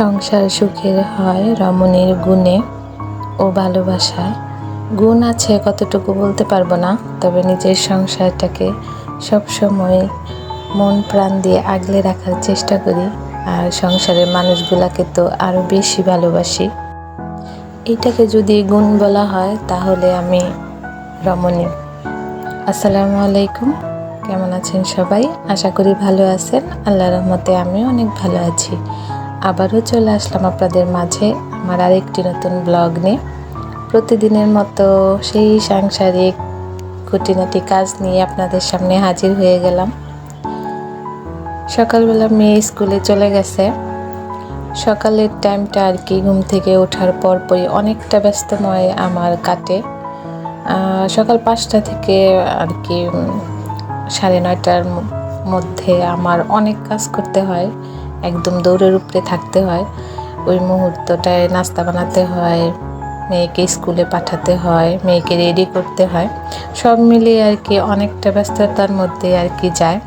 সংসার সুখের হয় রমণীর গুণে ও ভালোবাসায়। গুণ আছে কতটুকু বলতে পারব না, তবে নিজের সংসারটাকে সবসময় মন প্রাণ দিয়ে আগলে রাখার চেষ্টা করি আর সংসারের মানুষগুলাকে তো আরও বেশি ভালোবাসি। এটাকে যদি গুণ বলা হয়, তাহলে আমি রমণী। আসসালামু আলাইকুম, কেমন আছেন সবাই? আশা করি ভালো আছেন। আল্লাহ রহমতে আমিও অনেক ভালো আছি। আবারও চলে আসলাম আপনাদের মাঝে আমার আরেকটি নতুন ব্লগ নিয়ে। প্রতিদিনের মতো সেই সাংসারিক, খুঁটিনাটি কাজ নিয়ে আপনাদের সামনে হাজির হয়ে গেলাম। সকালবেলা মেয়ে স্কুলে চলে গেছে। সকালের টাইমটা আর কি ঘুম থেকে ওঠার পরপরই অনেকটা ব্যস্তময় আমার কাটে। সকাল পাঁচটা থেকে আর কি সাড়ে নয়টার মধ্যে আমার অনেক কাজ করতে হয়। একদম দৌড়ের উপরে থাকতে হয়। ওই মুহূর্তটায় নাস্তা বানাতে হয়, মেয়েকে স্কুলে পাঠাতে হয়, মেয়েকে রেডি করতে হয়। সব মিলিয়ে আর কি অনেকটা ব্যস্ততার মধ্যে আর কি যায়।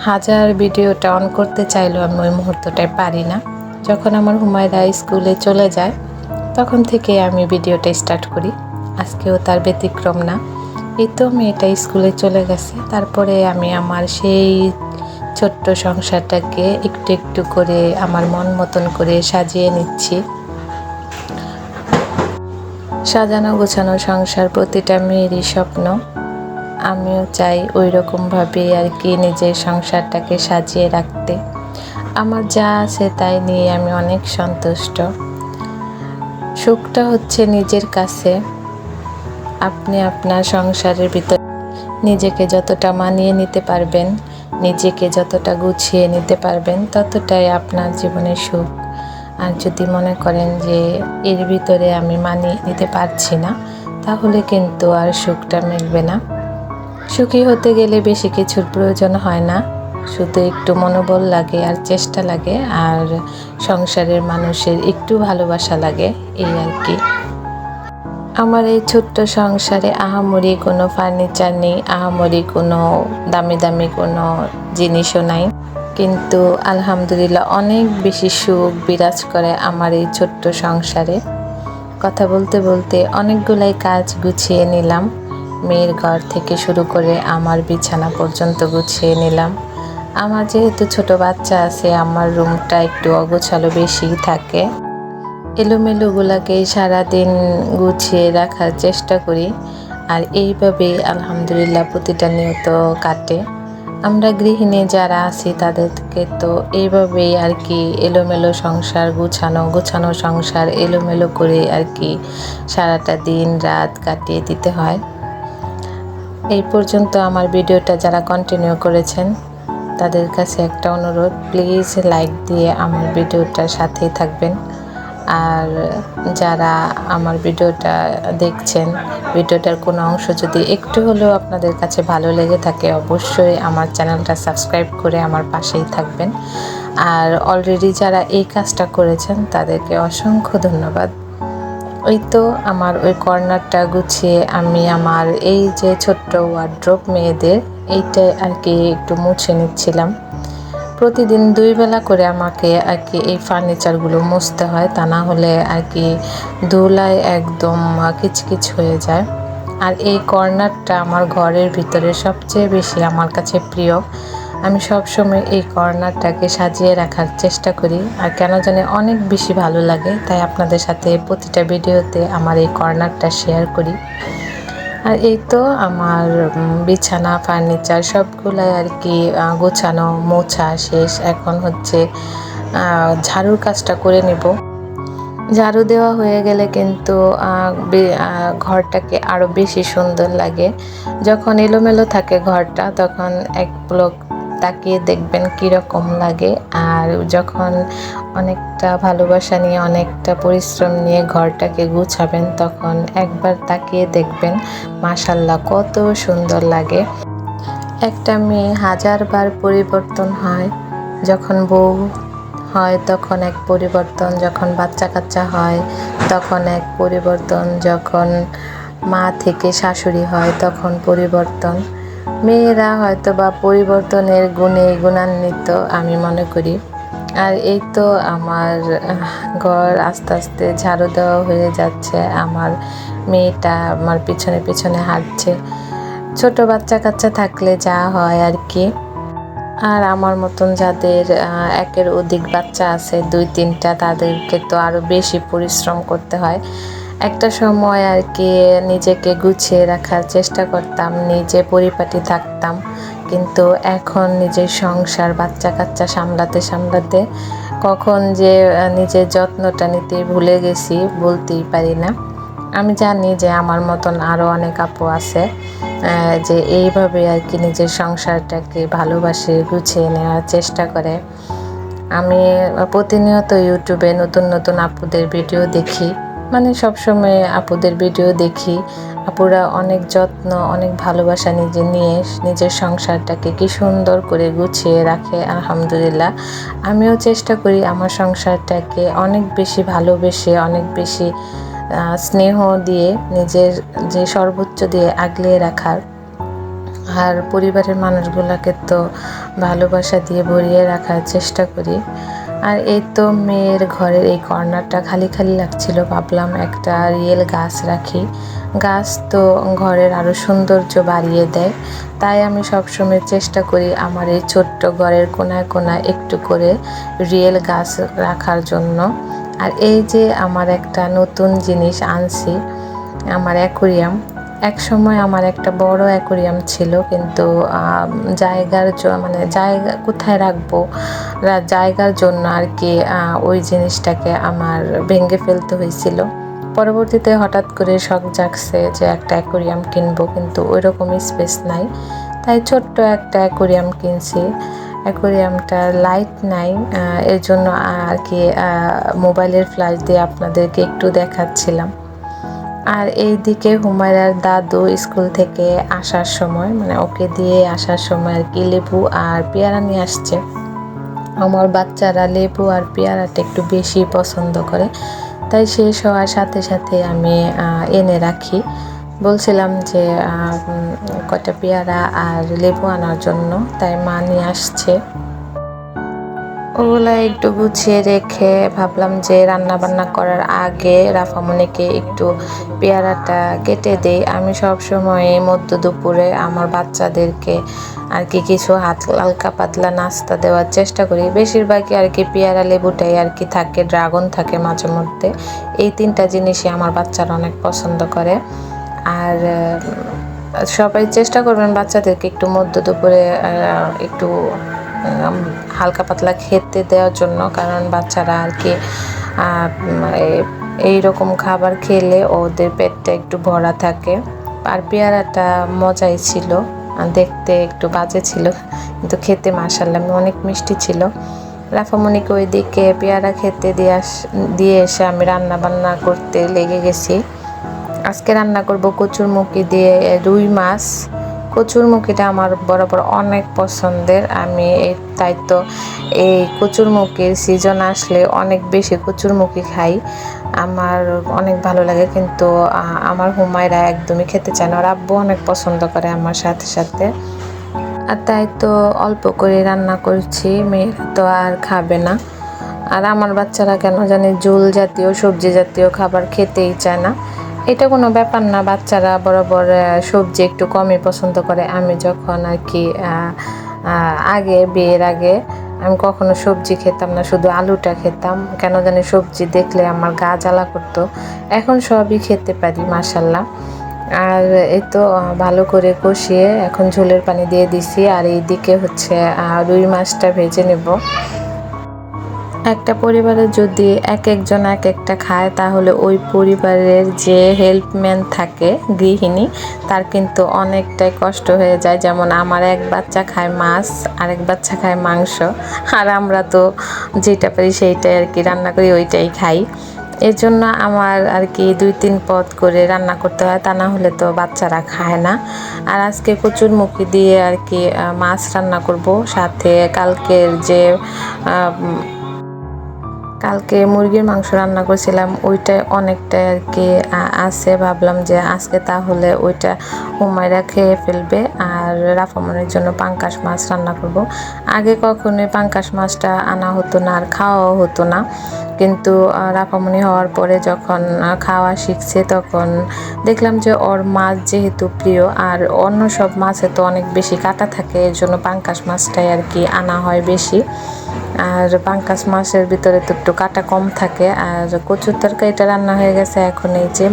হাজার ভিডিওটা অন করতে চাইলেও আমি ওই মুহূর্তটায় পারি না। যখন আমার হুমায়রা স্কুলে চলে যায়, তখন থেকে আমি ভিডিওটা স্টার্ট করি। আজকেও তার ব্যতিক্রম না। এই তো মেয়েটা স্কুলে চলে গেছে। তারপরে আমি আমার সেই ছোট্ট সংসারটাকে একটু একটু করে আমার মন মতন করে সাজিয়ে নিচ্ছি। সাজানো গোছানো সংসার প্রতিটা মেয়েরই স্বপ্ন। আমিও চাই ওই রকমভাবে আর কি নিজের সংসারটাকে সাজিয়ে রাখতে। আমার যা আছে তাই নিয়ে আমি অনেক সন্তুষ্ট। সুখটা হচ্ছে নিজের কাছে। আপনি আপনার সংসারের ভিতর নিজেকে যতটা মানিয়ে নিতে পারবেন নিজেকে যতটা গুছিয়ে নিতে পারবেন ততটাই আপনার জীবনের সুখ। আর যদি মনে করেন যে এর ভিতরে আমি মানিয়ে নিতে পারছি না, তাহলে কিন্তু আর সুখটা মিলবে না। সুখী হতে গেলে বেশি কিছুর প্রয়োজন হয় না। শুধু একটু মনোবল লাগে আর চেষ্টা লাগে, আর সংসারের মানুষের একটু ভালোবাসা লাগে, এই আর কি। আমার এই ছোট্ট সংসারে আহামরি কোনো ফার্নিচার নেই, আহামরি কোনো দামি দামি কোনো জিনিসও নাই। কিন্তু আলহামদুলিল্লাহ অনেক বেশি সুখ বিরাজ করে আমার এই ছোট্ট সংসারে। কথা বলতে বলতে অনেকগুলাই কাজ গুছিয়ে নিলাম। মেয়ের ঘর থেকে শুরু করে আমার বিছানা পর্যন্ত গুছিয়ে নিলাম। আমার যেহেতু ছোট বাচ্চা আছে, আমার রুমটা একটু অগোছালো বেশি থাকে। এলোমেলোগুলাকে সারাদিন গুছিয়ে রাখার চেষ্টা করি। আর এইভাবেই আলহামদুলিল্লাহ প্রতিটা নিয়ত কাটে। আমরা গৃহিণী যারা আছি, তাদেরকে তো এইভাবেই আর কি এলোমেলো সংসার গুছানো গুছানো সংসার এলোমেলো করে আর কি সারাটা দিন রাত কাটিয়ে দিতে হয়। এই পর্যন্ত আমার ভিডিওটা যারা কন্টিনিউ করেছেন, তাদের কাছে একটা অনুরোধ প্লিজ লাইক দিয়ে আমার ভিডিওটার সাথেই থাকবেন। আর যারা আমার ভিডিওটা দেখছেন, ভিডিওটার কোনো অংশ যদি একটু হলেও আপনাদের কাছে ভালো লেগে থাকে, অবশ্যই আমার চ্যানেলটা সাবস্ক্রাইব করে আমার পাশেই থাকবেন। আর অলরেডি যারা এই কাজটা করেছেন, তাদেরকে অসংখ্য ধন্যবাদ। ওই তো আমার ওই কর্নারটা গুছিয়ে আমি আমার এই যে ছোট্ট ওয়ার্ড্রপ মেয়েদের এইটা আর কি একটু মুছে নিচ্ছিলাম। প্রতিদিন দুই বেলা করে আমাকে আর কি এই ফার্নিচারগুলো মুছতে হয়। তা না হলে আর কি ধুলায় একদম কিচকিচ হয়ে যায়। আর এই কর্নারটা আমার ঘরের ভিতরে সবচেয়ে বেশি আমার কাছে প্রিয়। আমি সবসময় এই কর্নারটাকে সাজিয়ে রাখার চেষ্টা করি। আর কেন জানি অনেক বেশি ভালো লাগে, তাই আপনাদের সাথে প্রতিটা ভিডিওতে আমার এই কর্নারটা শেয়ার করি। আর এই তো আমার বিছানা, ফার্নিচার সবগুলাই আর কি গোছানো, মোছা শেষ। এখন হচ্ছে ঝাড়ুর কাজটা করে নেব। ঝাড়ু দেওয়া হয়ে গেলে কিন্তু ঘরটাকে আরও বেশি সুন্দর লাগে। যখন এলোমেলো থাকে ঘরটা, তখন এক ব্লক তাকিয়ে দেখবেন কীরকম লাগে। আর যখন অনেকটা ভালোবাসা নিয়ে, অনেকটা পরিশ্রম নিয়ে ঘরটাকে গুছাবেন, তখন একবার তাকিয়ে দেখবেন মাশাল্লাহ কত সুন্দর লাগে। একটা মেয়ে হাজারবার পরিবর্তন হয়। যখন বউ হয়, তখন এক পরিবর্তন। যখন বাচ্চা কাচ্চা হয়, তখন এক পরিবর্তন। যখন মা থেকে শাশুড়ি হয়, তখন পরিবর্তন। মেয়েরা হয়তো বা পরিবর্তনের গুণে গুণান্বিত, আমি মনে করি। আর এই তো আমার ঘর আস্তে আস্তে ঝাড়ু দেওয়া হয়ে যাচ্ছে। আমার মেয়েটা আমার পিছনে পিছনে হাঁটছে। ছোট বাচ্চা কাচ্চা থাকলে যা হয় আর কি। আর আমার মতন যাদের একের অধিক বাচ্চা আছে, দুই তিনটা, তাদেরকে তো আরও বেশি পরিশ্রম করতে হয়। একটা সময় আর কি নিজেকে গুছিয়ে রাখার চেষ্টা করতাম, নিজে পরিপাটি থাকতাম। কিন্তু এখন নিজের সংসার বাচ্চা কাচ্চা সামলাতে সামলাতে কখন যে নিজের যত্নটা নিতে ভুলে গেছি, বলতেই পারি না। আমি জানি যে আমার মতন আরও অনেক আপু আছে যে এইভাবে আর কি নিজের সংসারটাকে ভালোবাসে, গুছিয়ে নেওয়ার চেষ্টা করে। আমি প্রতিনিয়ত ইউটিউবে নতুন নতুন আপুদের ভিডিও দেখি। মানে সবসময় আপুদের ভিডিও দেখি। আপুরা অনেক যত্ন, অনেক ভালোবাসা নিজে নিয়ে নিজের সংসারটাকে কি সুন্দর করে গুছিয়ে রাখে, আলহামদুলিল্লাহ। আমিও চেষ্টা করি আমার সংসারটাকে অনেক বেশি ভালোবেসে, অনেক বেশি স্নেহ দিয়ে নিজের যে সর্বোচ্চ দিয়ে আগলিয়ে রাখার। আর পরিবারের মানুষগুলোকে তো ভালোবাসা দিয়ে ভরিয়ে রাখার চেষ্টা করি। আর এই তো মেয়ের ঘরের এই কর্নারটা খালি খালি লাগছিল। ভাবলাম একটা রিয়েল গাছ রাখি। গাছ তো ঘরের আরও সৌন্দর্য বাড়িয়ে দেয়। তাই আমি সবসময় চেষ্টা করি আমার এই ছোট্ট ঘরের কোনায় কোনায় একটু করে রিয়েল গাছ রাখার জন্য। আর এই যে আমার একটা নতুন জিনিস আনছি, আমার অ্যাকোরিয়াম এক সময় আমার একটা বড় অ্যাকোরিয়াম ছিল, কিন্তু জায়গার মানে জায়গা কোথায় রাখব জায়গার জন্য আর কি ওই জিনিসটাকে আমার ভেঙে ফেলতে হয়েছিল। পরবর্তীতে হঠাৎ করে শখ জাগছে যে একটা অ্যাকোরিয়াম কিনবো, কিন্তু ওই রকম স্পেস নাই। তাই ছোট্ট একটা অ্যাকোরিয়াম কিনছি। অ্যাকোরিয়ামটার লাইট নাই এর জন্য আর কি মোবাইলের ফ্ল্যাশ দিয়ে আপনাদেরকে একটু দেখাচ্ছিলাম। আর এই দিকে হুমায়রার দাদু স্কুল থেকে আসার সময় মানে ওকে দিয়ে আসার সময় আর কি লেবু আর পেয়ারা নিয়ে আসছে। আমার বাচ্চারা লেবু আর পেয়ারাটা একটু বেশি পছন্দ করে, তাই শেষ হওয়ার সাথে সাথে আমি এনে রাখি। বলছিলাম যে কটা পেয়ারা আর লেবু আনার জন্য, তাই মা নিয়ে আসছে। ওগুলা একটু গুছিয়ে রেখে ভাবলাম যে রান্না বান্না করার আগে রাফামনিকে একটু পেয়ারাটা কেটে দেই। আমি সব সময় মধ্য দুপুরে আমার বাচ্চাদেরকে আর কি কিছু হাত হালকা পাতলা নাস্তা দেওয়ার চেষ্টা করি। বেশিরভাগই আর কি পেয়ারা লেবুটাই আর কি থাকে, ড্রাগন থাকে মাঝে মধ্যে। এই তিনটা জিনিসই আমার বাচ্চারা অনেক পছন্দ করে। আর সবাই চেষ্টা করবেন বাচ্চাদেরকে একটু মধ্য দুপুরে একটু হালকা পাতলা খেতে দেওয়ার জন্য কারণ বাচ্চারা আর কি এই উম, এ- খাবার খেলে ওদের পেটটা একটু ভরা থাকে। আর পেয়ারাটা মজাই ছিল দেখতে একটু বাজে ছিল কিন্তু খেতে মাসাল্লাহ অনেক মিষ্টি ছিল। রাফামণিকে ওইদিকে পেয়ারা খেতে দিয়ে আস দিয়ে এসে আমি রান্না বান্না করতে লেগে গেছি। আজকে রান্না করব কচুরমুখী দিয়ে রুই মাছ। কচুরমুখীটা আমার বরাবর অনেক পছন্দের। আমি এই, তাই তো এই কচুরমুখীর সিজন আসলে অনেক বেশি কচুরমুখী খাই। আমার অনেক ভালো লাগে কিন্তু আমার হুমায়রা একদমই খেতে চায় না। ওর আব্বু অনেক পছন্দ করে আমার সাথে সাথে। আর তাই তো অল্প করে রান্না করছি, মেয়েরা তো আর খাবে না। আর আমার বাচ্চারা কেন জানি জুল জাতীয়, সবজি জাতীয় খাবার খেতেই চায় না। এটা কোনো ব্যাপার না, বাচ্চারা বরাবর সবজি একটু কমই পছন্দ করে। আমি যখন আর কি আগে, বিয়ের আগে আমি কখনো সবজি খেতাম না, শুধু আলুটা খেতাম। কেন জানি সবজি দেখলে আমার গা জ্বালা করতো। এখন সবই খেতে পারি মাসাল্লাহ আর এই তো ভালো করে কষিয়ে এখন ঝোলের পানি দিয়ে দিছি। আর এইদিকে হচ্ছে রুই মাছটা ভেজে নেব। একটা পরিবারে যদি এক একজন এক একটা খায়, তাহলে ওই পরিবারের যে হেল্পম্যান থাকে, গৃহিণী, তার কিন্তু অনেকটাই কষ্ট হয়ে যায়। যেমন আমার এক বাচ্চা খায় মাছ, আরেক বাচ্চা খায় মাংস। আর আমরা তো যেটা পারি সেইটাই আর কি রান্না করি, ওইটাই খাই। এর জন্য আমার আর কি দুই তিন পদ করে রান্না করতে হয়, তা না হলে তো বাচ্চারা খায় না। আর আজকে কচুর মুখি দিয়ে আর কি মাছ রান্না করব। সাথে কালকের যে কালকে মুরগির মাংস রান্না করেছিলাম ওইটাই অনেকটা আর কি আছে। ভাবলাম যে আজকে তাহলে ওইটা হুমায়রা খেয়ে ফেলবে আর রাফামনের জন্য পাঙ্কাশ মাছ রান্না করব। আগে কখনোই পাঙ্কাশ মাছটা আনা হতো না আর খাওয়াও হতো না। কিন্তু রাফামনি হওয়ার পরে যখন খাওয়া শিখছে তখন দেখলাম যে ওর মাছ যেহেতু প্রিয় আর অন্য সব মাছে তো অনেক বেশি কাটা থাকে, এর জন্য পাঙ্কাশ মাছটাই আর কি আনা হয় বেশি। আর পাঙ্কাশ মাছের ভিতরে তো একটু কাটা কম থাকে, আর কচুর তরকারিটা রান্না হয়ে গেছে এখন এই যে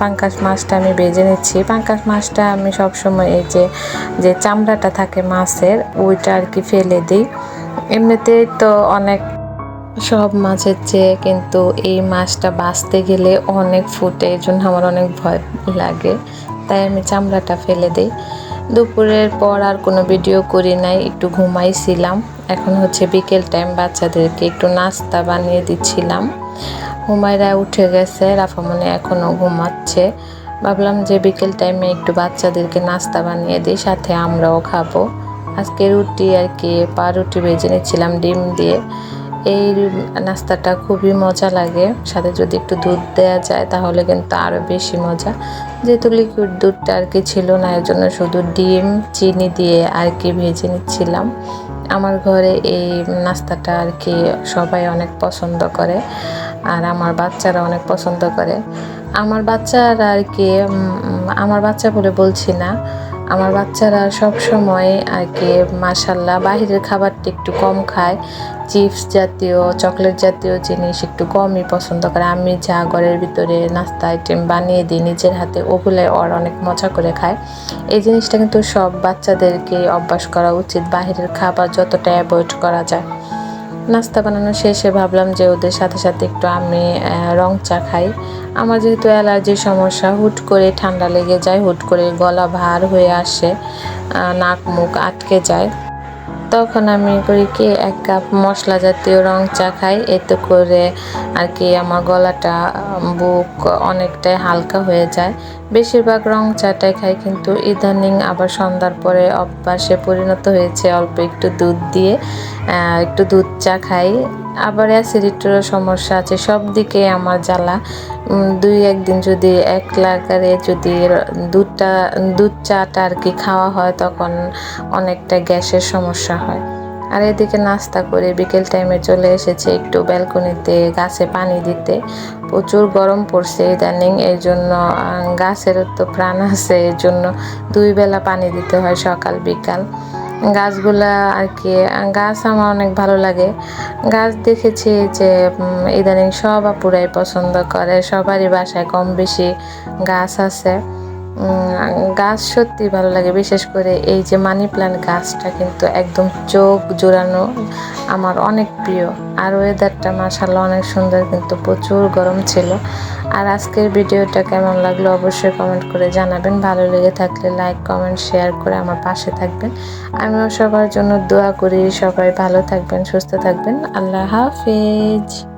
পাঙ্কাশ মাছটা আমি বেজে নিচ্ছি। পাঙ্কাশ মাছটা আমি সবসময় এই যে যে চামড়াটা থাকে মাছের, ওইটা আর কি ফেলে দিই। এমনিতেই তো অনেক সব মাছের চেয়ে কিন্তু এই মাছটা বাঁচতে গেলে অনেক ফুটে, এই জন্য আমার অনেক ভয় লাগে। তাই আমি চামড়াটা ফেলে দিই। দুপুরের পর আর কোনো ভিডিও করি নাই, একটু ঘুমাইছিলাম। এখন হচ্ছে বিকেল টাইম বাচ্চাদেরকে একটু নাস্তা বানিয়ে দিচ্ছিলাম। হুমায়রা উঠে গেছে রাফামনে এখনও ঘুমাচ্ছে। ভাবলাম যে বিকেল টাইমে একটু বাচ্চাদেরকে নাস্তা বানিয়ে দিই, সাথে আমরাও খাব। আজকে রুটি আর কি পাউরুটি ভেজে নিচ্ছিলাম, ডিম দিয়ে। এই নাস্তাটা খুবই মজা লাগে। সাথে যদি একটু দুধ দেওয়া যায়, তাহলে কিন্তু আরও বেশি মজা। যেহেতু লিকুইড দুধটা আর কি ছিল না এর জন্য শুধু ডিম, চিনি দিয়ে আর কি ভেজে নিচ্ছিলাম। আমার ঘরে এই নাস্তাটা আর কি সবাই অনেক পছন্দ করে, আর আমার বাচ্চারা অনেক পছন্দ করে। আমার বাচ্চারা আর কি আমার বাচ্চা বলে বলছি না। আমার বাচ্চারা সব সময় আগে মাসাল্লাহ বাহিরের খাবারটা একটু কম খায়। চিপস জাতীয়, চকলেট জাতীয় জিনিস একটু কমই পছন্দ করে। আমি যা ঘরের ভিতরে নাস্তা আইটেম বানিয়ে দিই, নিজের হাতে ওগুলো ওর অনেক মজা করে খায়। এই জিনিসটা কিন্তু সব বাচ্চাদেরকে অভ্যাস করা উচিত, বাহিরের খাবার যতটা অ্যাভয়েড করা যায়। নাস্তা বানানো শেষে ভাবলাম যে ওদের সাথে সাথে একটু আমি রং চা খাই। আমার যেহেতু অ্যালার্জির সমস্যা, হুট করে ঠান্ডা লেগে যায়, হুট করে গলা ভার হয়ে আসে নাক মুখ আটকে যায়। তখন আমি করি কি, এক কাপ মশলা জাতীয় রং চা খাই। এতে করে আর কি আমার গলাটা, বুক অনেকটাই হালকা হয়ে যায়। বেশিরভাগ রং চাটাই খাই কিন্তু ইদানিং আবার সন্ধ্যার পরে অভ্যাসে পরিণত হয়েছে অল্প একটু দুধ দিয়ে একটু দুধ চা খাই। আবার অ্যাসিডিটিরও সমস্যা আছে, সব দিকে আমার জ্বালা। দুই একদিন যদি এক লাগারে যদি দুধটা, দুধ চাটা আর কি খাওয়া হয়, তখন অনেকটা গ্যাসের সমস্যা হয়। আর এদিকে নাস্তা করে বিকেল টাইমে চলে এসেছে একটু ব্যালকনিতে গাছে পানি দিতে। প্রচুর গরম পড়ছে ইদানিং এই জন্য গাছের তো প্রাণ আছে, এর জন্য দুই বেলা পানি দিতে হয় সকাল, বিকাল। গাছগুলা আর কি গাছ আমার অনেক ভালো লাগে। গাছ দেখেছি যে ইদানিং সব আপুরাই পছন্দ করে, সবারই বাসায় কম বেশি গাছ আছে। গাছ সত্যি ভালো লাগে, বিশেষ করে এই যে মানি প্ল্যান্ট গাছটা কিন্তু একদম চোখ জোড়ানো আমার অনেক প্রিয়। আর ওয়েদারটা মাসাল্লাহ অনেক সুন্দর, কিন্তু প্রচুর গরম ছিল। আর আজকের ভিডিওটা কেমন লাগল অবশ্যই কমেন্ট করে জানাবেন। ভালো লেগে থাকলে লাইক কমেন্ট শেয়ার করে আমার পাশে থাকবেন। আমিও সবার জন্য দোয়া করি, সবাই ভালো থাকবেন, সুস্থ থাকবেন। আল্লাহ হাফিজ।